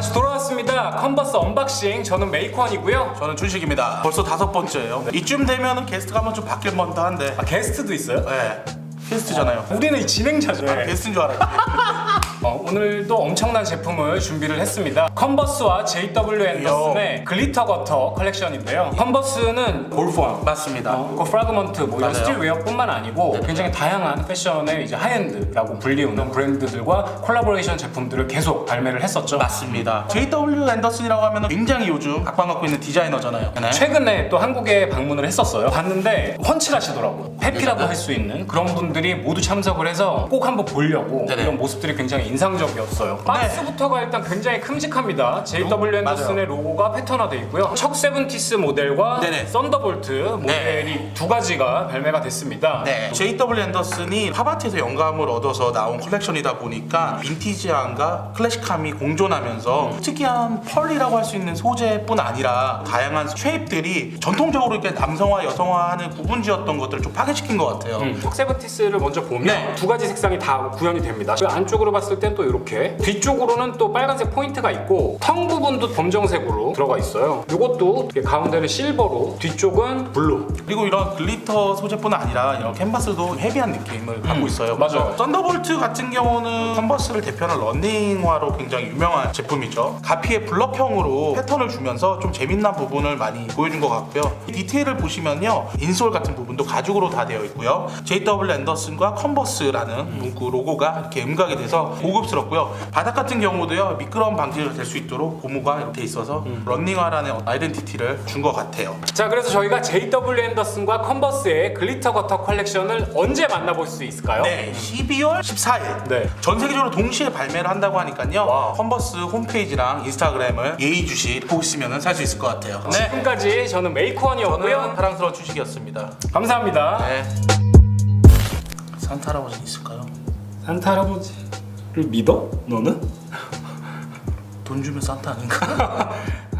다시 돌아왔습니다. 컨버스 언박싱. 저는 메이커원이고요. 저는 준식입니다. 벌써 다섯 번째예요. 이쯤 되면은 게스트가 한번 좀 바뀔 만도 한데. 아, 게스트도 있어요? 네. 게스트잖아요. 우리는 진행자죠. 게스트인 줄 알았지. 어, 오늘도 엄청난 제품을 준비를 했습니다. 컨버스와 JW 앤더슨의 글리터 거터 컬렉션인데요. 컨버스는 골프왕, 맞습니다. 어, 그 프라그먼트, 뭐 이런 맞아요. 스틸웨어뿐만 아니고 굉장히 다양한 패션의 이제 하이엔드라고 불리우는 브랜드들과 콜라보레이션 제품들을 계속 발매를 했었죠. 맞습니다. JW 앤더슨이라고 하면 굉장히 요즘 각광 갖고 있는 디자이너잖아요. 네. 최근에 또 한국에 방문을 했었어요. 봤는데 훤칠하시더라고요. 회피라고 할 수 있는 그런 분들이 모두 참석을 해서 꼭 한번 보려고 네네. 이런 모습들이 굉장히 인상적이었어요. 박스부터가 일단 굉장히 큼직합니다. JW 앤더슨의 로고가 패턴화되어 있고요. 척 세븐티스 모델과 네네. 썬더볼트 모델이 두 가지가 발매가 됐습니다. 네. JW 앤더슨이 팝아트에서 영감을 얻어서 나온 컬렉션이다 보니까 빈티지함과 클래식함이 공존하면서 특이한 펄이라고 할 수 있는 소재뿐 아니라 다양한 쉐입들이 전통적으로 이렇게 남성화 여성화하는 구분지었던 것들을 좀 파괴시킨 것 같아요. 척 세븐티스를 먼저 보면 네. 두 가지 색상이 다 구현이 됩니다. 그 안쪽으로 봤을 땐 또 이렇게 뒤쪽으로는 또 빨간색 포인트가 있고 텅 부분도 검정색으로 들어가 있어요. 이것도 가운데는 실버로 뒤쪽은 블루. 그리고 이런 글리터 소재뿐 아니라 이런 캔버스도 헤비한 느낌을 갖고 있어요. 음, 맞아요. 썬더볼트 같은 경우는 컨버스를 대표하는 런닝화로 굉장히 유명한 제품이죠. 가피의 블럭형으로 패턴을 주면서 좀 재밌는 부분을 많이 보여준 것 같고요. 이 디테일을 보시면요. 인솔 같은 부분도 가죽으로 다 되어 있고요. JW 앤더슨과 컨버스라는 문구 로고가 이렇게 음각이 돼서 고급스럽고요. 바닥 같은 경우도요. 미끄러움 방지가 될 수 있도록 고무가 이렇게 돼 있어서 음. 런닝화라는 아이덴티티를 준 것 같아요. 자, 그래서 저희가 JW 앤더슨과 컨버스의 글리터 거터 컬렉션을 언제 만나볼 수 있을까요? 네, 12월 14일. 네. 전 세계적으로 동시에 발매를 한다고 하니까요. 와우. 컨버스 홈페이지랑 인스타그램을 예의주시 있으면 살 수 있을 것 같아요. 네. 지금까지 저는 메이크원이었고요. 저는 사랑스러운 주식이었습니다. 감사합니다. 네. 산타 할아버지 있을까요? 산타 할아버지를 믿어? 너는? 돈 주면 산타 아닌가?